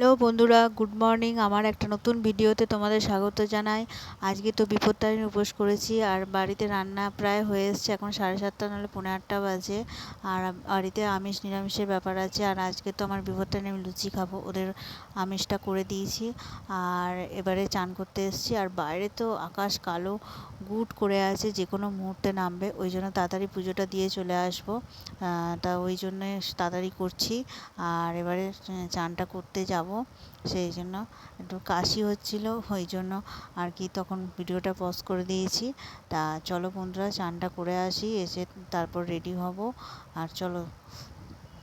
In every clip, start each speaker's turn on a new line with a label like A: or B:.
A: Hello বন্ধুরা, good morning. আমার একটা নতুন ভিডিওতে তোমাদের স্বাগত জানাই। আজকে তো বিপত্তারিণী উপোস করেছি, আর বাড়িতে রান্না প্রায় হয়ে এসছে, এখন সাড়ে সাতটা নাহলে পনেরো আটটা বাজে। আর বাড়িতে আমিষ নিরামিষের ব্যাপার আছে, আর আজকে তো আমার বিপত্তারিণী আমি লুচি খাব, ওদের আমিষটা করে দিয়েছি। আর এবারে চান করতে এসেছি, আর বাইরে তো আকাশ কালো গুট করে আছে যে কোনো মুহূর্তে নামবে, ওই জন্য তাড়াতাড়ি পুজোটা দিয়ে চলে আসব। তা ওই জন্যে তাড়াতাড়ি করছি। আর এবারে চানটা করতে যাব, সেই জন্য একটু কাশি হচ্ছিল, ওই জন্য আর কি তখন ভিডিওটা পজ করে দিয়েছি। তা চলো বন্ধুরা, চানটা করে আসি, এসে তারপর রেডি হব। আর চলো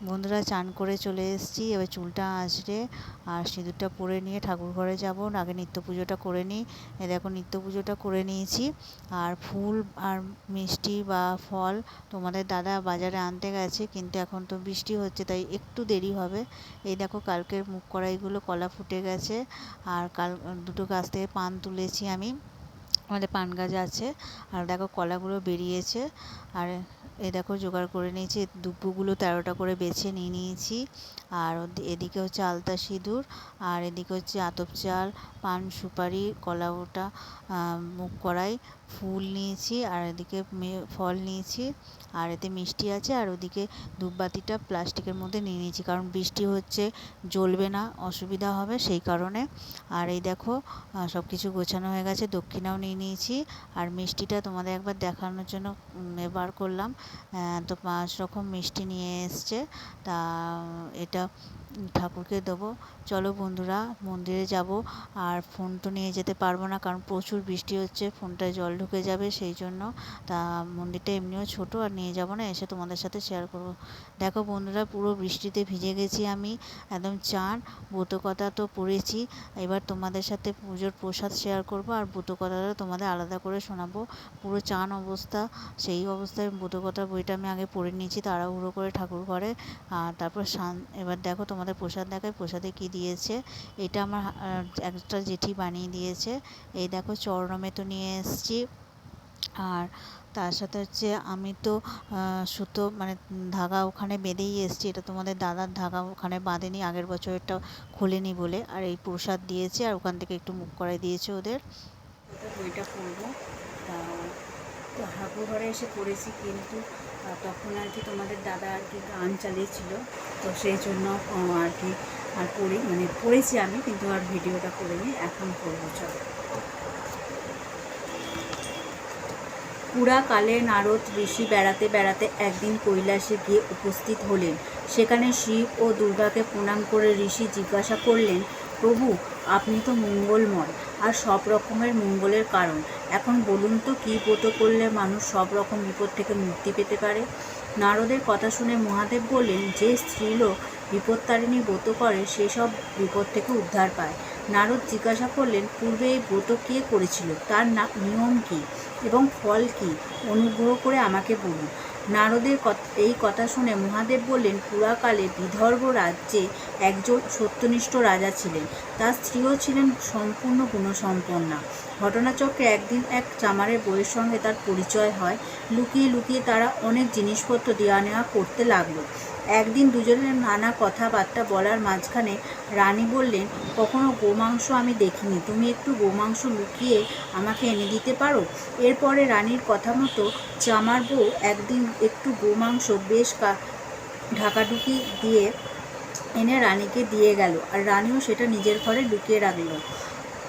A: বন্ধুরা চান করে চলে এসেছি, এবার চুলটা আঁচড়ে আর সিঁদুরটা পরে নিয়ে ঠাকুর ঘরে যাব। আগে নিত্য পুজোটা করে নিই। দেখো, নিত্য পুজোটা করে নিয়েছি। আর ফুল আর মিষ্টি বা ফল তোমাদের দাদা বাজারে আনতে গেছে, কিন্তু এখন তো বৃষ্টি হচ্ছে, তাই একটু দেরি হবে। এই দেখো, কালকের মুখ কড়াইগুলো কলা ফুটে গেছে। আর কাল, দুটো গাছ থেকে পান তুলেছি আমি। আমাদের পান গাছ আছে। আর দেখো, কলাগুলো বেরিয়েছে। আর এই দেখো জোগাড় করে নিয়েছি দুপুগুলো তেরোটা করে বেছে নিয়ে নিয়েছি। আর এদিকে হচ্ছে আলতা সিঁদুর, আর এদিকে হচ্ছে আতপ চাল, পান, সুপারি, কলা ওটা মুখ কড়াই, ফুল নিয়েছি, আর এদিকে ফল নিয়েছি। আর এতে মিষ্টি আছে, আর ওদিকে ধূপবাতিটা প্লাস্টিকের মধ্যে নিয়ে নিয়েছি, কারণ বৃষ্টি হচ্ছে, জ্বলবে না, অসুবিধা হবে সেই কারণে। আর এই দেখো সব কিছু গোছানো হয়ে গেছে, দক্ষিণাও নিয়ে নিয়েছি, আর মিষ্টিটা তোমাদের একবার দেখানোর জন্য এবার করলাম। তো পাঁচ রকম মিষ্টি নিয়ে এসছে। তা, এটা ঠাকুরকে দেবো। চলো বন্ধুরা, মন্দিরে যাব। আর ফোন তো নিয়ে যেতে পারব না, কারণ প্রচুর বৃষ্টি হচ্ছে ফোনটায় জল ঢুকে যাবে সেই জন্য। তা মন্দিরটা এমনিও ছোট আর নিয়ে যাব না, এসে তোমাদের সাথে শেয়ার করব। দেখো বন্ধুরা, পুরো বৃষ্টিতে ভিজে গেছি আমি, একদম চান। ব্রতকথা তো পড়েছি, এবার তোমাদের সাথে পুজোর প্রসাদ শেয়ার করব আর ব্রতকথাটা তোমাদের আলাদা করে শোনাবো। পুরো চান অবস্থা, সেই অবস্থায় ব্রতকথার বইটা আমি আগে পড়ে নিয়েছি, তাড়াহুড়ো করে ঠাকুর ঘরে। আর তারপর এবার দেখো তোমাদের প্রসাদ দেখায় প্রসাদে কী দিয়েছে? এটা আমার একটা জেঠি বানিয়ে দিয়েছে। এই দেখো, চরণমে তো নিয়ে এসেছি। আর তার সাথে হচ্ছে আমি তো সুতো মানে ধাগা ওখানে বেঁধেই এসেছি। এটা তোমাদের দাদার ধাগা, ওখানে বাঁধেনি, আগের বছরেরটা খোলেনি বলে। আর এই প্রসাদ দিয়েছে, আর ওখান থেকে একটু মুখ করাই দিয়েছে ওদের। বইটা পড়ব। তো ঠাকুর ঘরে এসে পড়েছি কিন্তু তখন আর কি তোমাদের দাদা আর কি গান চালিয়েছিল। তো সেই জন্য আর কি আর পড়ি মানে পড়েছি আমি, কিন্তু আর ভিডিওটা করিনি, এখন করব, চলো। পুরাকালে নারদ ঋষি বেড়াতে বেড়াতে একদিন কৈলাসে গিয়ে উপস্থিত হলেন। সেখানে শিব ও দুর্গাকে প্রণাম করে ঋষি জিজ্ঞাসা করলেন, প্রভু, আপনি তো মঙ্গলময়, আর সব রকমের মঙ্গলের কারণ। এখন বলুন তো, কী ব্রত করলে মানুষ সব রকম বিপদ থেকে মুক্তি পেতে পারে? নারদের কথা শুনে মহাদেব বললেন, যে স্ত্রীলোক বিপত্তারিণী ব্রত করে সেই সব বিপদ থেকে উদ্ধার পায়। নারদ জিজ্ঞাসা করলেন, পূর্বে এই ব্রত কে করেছিল? তার নিয়ম কী? এবং ফল কী? অনুগ্রহ করে আমাকে বলুন। নারদের এই কথা শুনে মহাদেব বললেন, পুরাকালে বিদর্ভ রাজ্যে একজন সত্যনিষ্ঠ রাজা ছিলেন। তার স্ত্রীও ছিলেন সম্পূর্ণ গুণসম্পন্না। ঘটনাচক্রে একদিন এক চামারের বইয়ের সঙ্গে তার পরিচয় হয়। লুকিয়ে লুকিয়ে তারা অনেক জিনিসপত্র দেওয়া নেওয়া করতে লাগল। একদিন দুজনের নানা কথাবার্তা বলার মাঝখানে রানী বললেন, কখনো গোমাংস আমি দেখিনি। তুমি একটু গোমাংস লুকিয়ে আমাকে এনে দিতে পারো? এরপরে রানীর কথা মতো চামার বউ একদিন একটু গোমাংস বেশ কা, ঢাকাঢুকি দিয়ে এনে রানীকে দিয়ে গেল। আর রানীও সেটা নিজের ঘরে লুকিয়ে রাখল।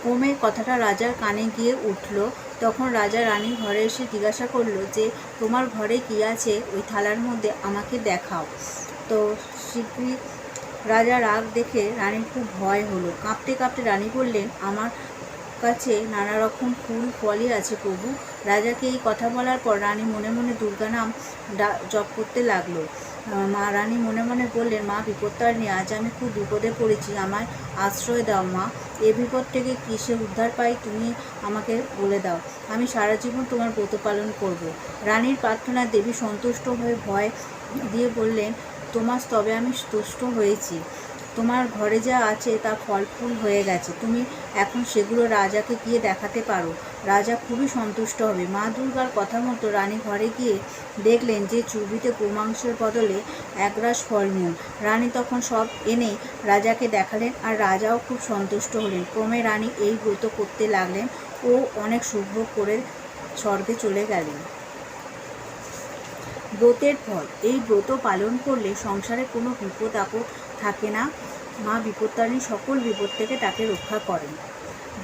A: ক্রমে কথাটা রাজার কানে গিয়ে উঠল তখন রাজা রানী ঘরে এসে জিজ্ঞাসা করল যে, তোমার ঘরে কী আছে? ওই থালার মধ্যে আমাকে দেখাও। তো শীঘ্রই রাজা রাগ দেখে রানীর খুব ভয় হলো। কাঁপতে কাঁপতে রানী বললেন, আমার কাছে নানা রকম ফুল, ফলই আছে প্রভু। রাজাকে এই কথা বলার পর রানী মনে মনে দুর্গা নাম জপ করতে লাগল। মা রানী মনে মনে বললেন, মা বিপত্তারিণী আজ আমি খুব বিপদে পড়েছি, আমায় আশ্রয় দাও, মা। এ বিপদ থেকে কিসে উদ্ধার পাই তুমি আমাকে বলে দাও। আমি সারা জীবন তোমার ব্রত পালন করব। রানীর প্রার্থনা দেবী সন্তুষ্ট হয়ে ভয় দিয়ে বললেন, তোমার স্তবে আমি তুষ্ট হয়েছি। তোমার ঘরে যা আছে তা ফল ফুল হয়ে গেছে। তুমি এখন সেগুলো রাজাকে গিয়ে দেখাতে পারো। রাজা খুবই সন্তুষ্ট হবে। মা দুর্গার কথা মতো রানী ঘরে গিয়ে দেখলেন যে চুবিতে গোমাংসের বদলে একরাশ ফল নিয়ম রানী তখন সব এনে রাজাকে দেখালেন আর রাজাও খুব সন্তুষ্ট হলেন। ক্রমে রানী এই ব্রত করতে লাগলেন ও অনেক শুভ করে স্বর্গে চলে গেলেন। ব্রতের ফল। এই ব্রত পালন করলে সংসারে কোনো বিপদ আপদ থাকে না। মা বিপত্তারিণী সকল বিপদ থেকে তাকে রক্ষা করেন।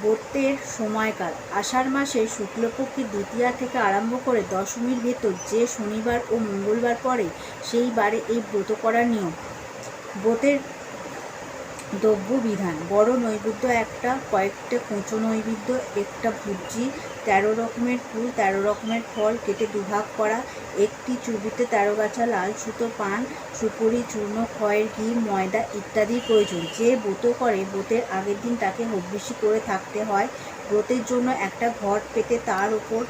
A: ব্রতের সময়কাল। আষাঢ় মাসে শুক্লপক্ষের দ্বিতীয়া থেকে আরম্ভ করে দশমীর ভেতর যে শনিবার ও মঙ্গলবার পরে সেই বারে এই ব্রত করার নিয়ম। ব্রতের দ্রব্য বিধান বড় নৈবেদ্য একটা, কয়েকটা কুঁচো নৈবেদ্য, একটা ভুজি তেরো রকমের ফুল, তেরো রকমের ফল কেটে দুভাগ করা। একটি চুবিতে তেরো গাছা লাল সুতো, পান, সুপুরি, চূর্ণ, খয়ের ঘি, ময়দা ইত্যাদি প্রয়োজন। যে ব্রত করে, ব্রতের আগের দিন তাকে হব্বিসি করে থাকতে হয়। ব্রতের জন্য একটা ঘট পেতে তার উপর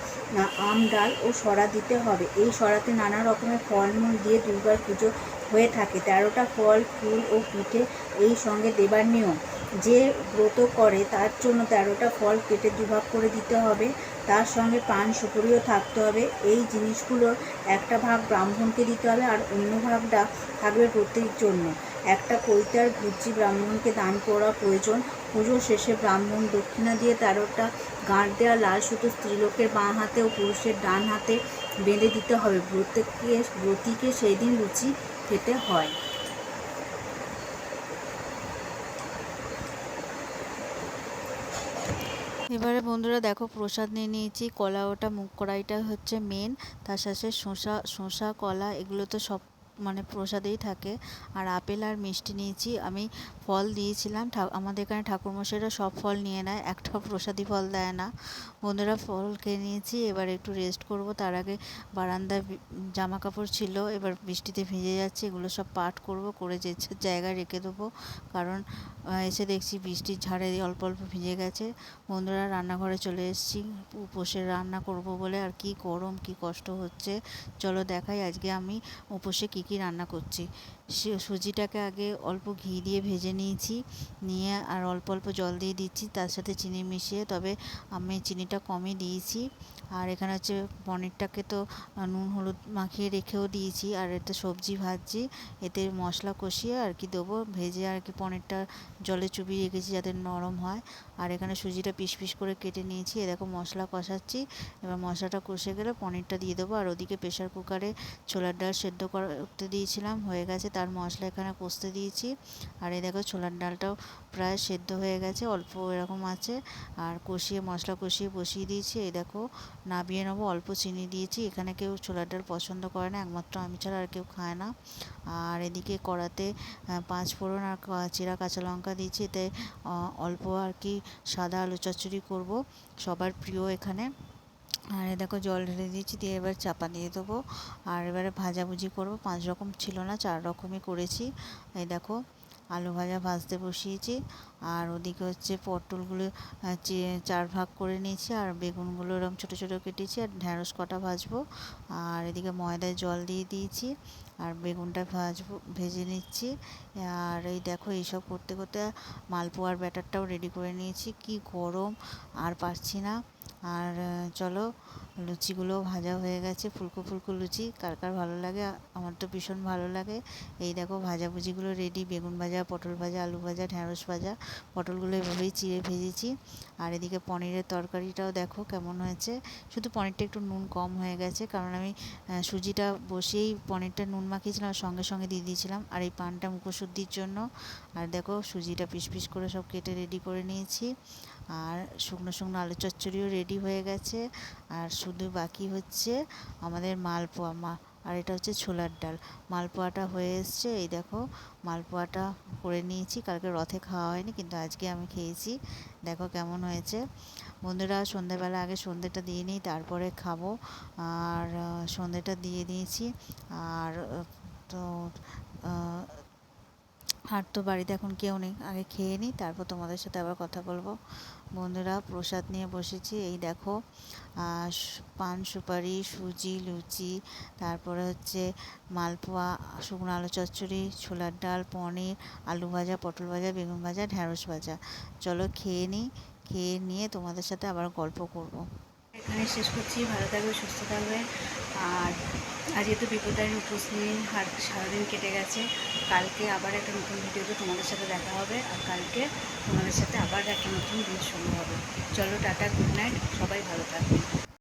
A: আম, ডাল ও সরা দিতে হবে। এই সরাতে নানা রকমের ফলমূল দিয়ে দুর্গার পুজো হয়ে থাকে। তেরোটা ফল, ফুল ও পিঠে এই সঙ্গে দেবার নিয়ম। যে ব্রত করে তার জন্য তেরোটা ফল কেটে দুভাগ করে দিতে হবে। তার সঙ্গে পান সুপুরিও থাকতে হবে। এই জিনিসগুলোর একটা ভাগ ব্রাহ্মণকে দিতে হবে আর অন্য ভাগটা থাকবে ব্রতের জন্য। একটা কৈতার ভুজি ব্রাহ্মণকে দান করা প্রয়োজন। পুজো শেষে ব্রাহ্মণ দক্ষিণা দিয়ে তেরোটা গাঁট দেওয়া লাল সুতো স্ত্রীলোকের বাঁ হাতে ও পুরুষের ডান হাতে বেঁধে দিতে হবে। ব্রতকে, ব্রতীকে সেই দিন লুচি খেতে হয়। এবারে বন্ধুরা দেখো প্রসাদ নিয়ে নিয়েছি, কলা ওটা মুখ কড়াইটা হচ্ছে মেন তার সাথে শসা শসা, কলা, এগুলো তো সব মানে প্রসাদেই থাকে। আর আপেল আর মিষ্টি নিয়েছি। আমি ফল দিয়েছিলাম। আমাদের এখানে ঠাকুরমশাইরা সব ফল নিয়ে নেয়। একটা প্রসাদি ফল দেয় না। বন্ধুরা ফল খেয়ে নিয়েছি। এবার একটু রেস্ট করব। তার আগে বারান্দায় জামা কাপড় ছিল। এবার বৃষ্টিতে ভিজে যাচ্ছে। এগুলো সব পাট করব। করে যে জায়গায় রেখে দেবো। কারণ এসে দেখছি বৃষ্টির ঝাড়ে অল্প অল্প ভিজে গেছে। বন্ধুরা রান্নাঘরে চলে এসেছি। উপোসে রান্না করব বলে। আর কি গরম, কি কষ্ট হচ্ছে। চলো দেখাই আজকে আমি উপোসে কি কি রান্না করছি। সুজিটাকে আগে অল্প ঘি দিয়ে ভেজে নিয়েছি, নিয়ে আর অল্প অল্প জল দিয়ে দিচ্ছি, তার সাথে চিনি মিশিয়ে। তবে আমি চিনিটা কমই দিয়েছি। আর এখানে হচ্ছে পনিরটাকে তো নুন, হলুদ মাখিয়ে রেখেও দিয়েছি। আর এতে সবজি ভাজছি, এতে মশলা কষিয়ে আর কি দেবো। ভেজে আর কি পনিরটা জলে চুবিয়ে রেখেছি যাতে নরম হয়। আর এখানে সুজিটা পিস পিস করে কেটে নিয়েছি। এ দেখো মশলা কষাচ্ছি। এবার মশলাটা কষে গেলে পনিরটা দিয়ে দেবো। আর ওদিকে প্রেশার কুকারে ছোলার ডাল সেদ্ধ করতে দিয়েছিলাম। হয়ে গেছে। তার মশলা এখানে কষতে দিয়েছি। আর এই দেখো ছোলার ডালটাও প্রায় সেদ্ধ হয়ে গেছে, অল্প এরকম আছে। আর কষিয়ে, মশলা কষিয়ে বসিয়ে দিয়েছি। এই দেখো নাবিয়ে নেব, অল্প চিনি দিয়েছি। এখানে কেউ ছোলার ডাল পছন্দ করে না, একমাত্র আমি ছাড়া আর কেউ খায় না। আর এদিকে কড়াতে পাঁচ ফোড়ন আর চিরা কাঁচা লঙ্কা দিয়েছি। এতে অল্প আর কি সাদা আলু চচ্চড়ি করব। সবার প্রিয় এখানে। আর দেখো জল ঢেলে দিয়েছি, দিয়ে এবার চাপা দিয়ে দেবো। আর এবারে ভাজাভুজি করব, পাঁচ রকম ছিল না, চার রকমই করেছি। এই দেখো, আলু ভাজা ভাজতে বসিয়েছি। আর ওদিকে হচ্ছে পটলগুলো চার ভাগ করে নিয়েছি। আর বেগুনগুলো এরকম ছোটো ছোটো কেটেছি, আর ঢ্যাঁড়স কটা ভাজবো। আর এদিকে ময়দায় জল দিয়ে দিয়েছি। আর বেগুনটা ভাজবো, ভেজে নিচ্ছি। আর এই দেখো, এইসব করতে করতে মালপোয়ার ব্যাটারটাও রেডি করে নিয়েছি। কি গরম, আর পারছি না। আর চলো, লুচিগুলো ভাজা হয়ে গেছে, ফুলকো ফুলকো লুচি। কার কার ভালো লাগে? আমার তো ভীষণ ভালো লাগে। এই দেখো, ভাজাভুজিগুলো রেডি বেগুন ভাজা, পটল ভাজা, আলু ভাজা, ঢ্যাঁড়স ভাজা, পটলগুলো এভাবেই চিড়ে ভেজেছি। আর এদিকে পনিরের তরকারিটাও দেখো কেমন হয়েছে। শুধু পনিরটা একটু নুন কম হয়ে গেছে, কারণ আমি সুজিটা বসিয়েই পনিরটা নুন মাখিয়েছিলাম সঙ্গে সঙ্গে দিয়ে দিয়েছিলাম। আর এই পানটা মুখশুদ্ধির জন্য। আর দেখো, সুজিটা পিস পিস করে সব কেটে রেডি করে নিয়েছি। আর শুকনো শুকনো আলু চচ্চড়িও রেডি হয়ে গেছে। আর শুধু বাকি হচ্ছে আমাদের মালপোয়া, মা, আর এটা হচ্ছে ছোলার ডাল। মালপোয়াটা হয়ে এসছে। এই দেখো, মালপোয়াটা করে নিয়েছি। কালকে রথে খাওয়া হয়নি, কিন্তু আজকে আমি খেয়েছি। দেখো কেমন হয়েছে। বন্ধুরা সন্ধ্যেবেলা আগে সন্ধ্যেটা দিয়ে নিই, তারপরে খাব। আর সন্ধ্যেটা দিয়ে দিয়েছি। আর তো আর তো বাড়িতে এখন কেউ নেই। আগে খেয়ে নিই তারপর তোমাদের সাথে আবার কথা বলব। বন্ধুরা, প্রসাদ নিয়ে বসেছি। এই দেখো পান, সুপারি, সুজি, লুচি, তারপরে হচ্ছে মালপোয়া, শুকনো আলু চচ্চড়ি, ছোলার ডাল, পনির, আলু ভাজা, পটল ভাজা, বেগুন ভাজা, ঢ্যাঁড়স ভাজা। চলো খেয়ে নিই খেয়ে নিয়ে তোমাদের সাথে আবার গল্প করব। এখানে শেষ করছি। ভালো থাকবে, সুস্থ থাকবে। আর আর যেহেতু বিপদায়ন উপোস নিয়ে সারাদিন কেটে গেছে, কালকে আবার একটা নতুন ভিডিওতে তোমাদের সাথে দেখা হবে আর কালকে তোমাদের সাথে আবার একটা নতুন দিন শুরু হবে। চলো টাটা, গুড নাইট, সবাই ভালো থাকবে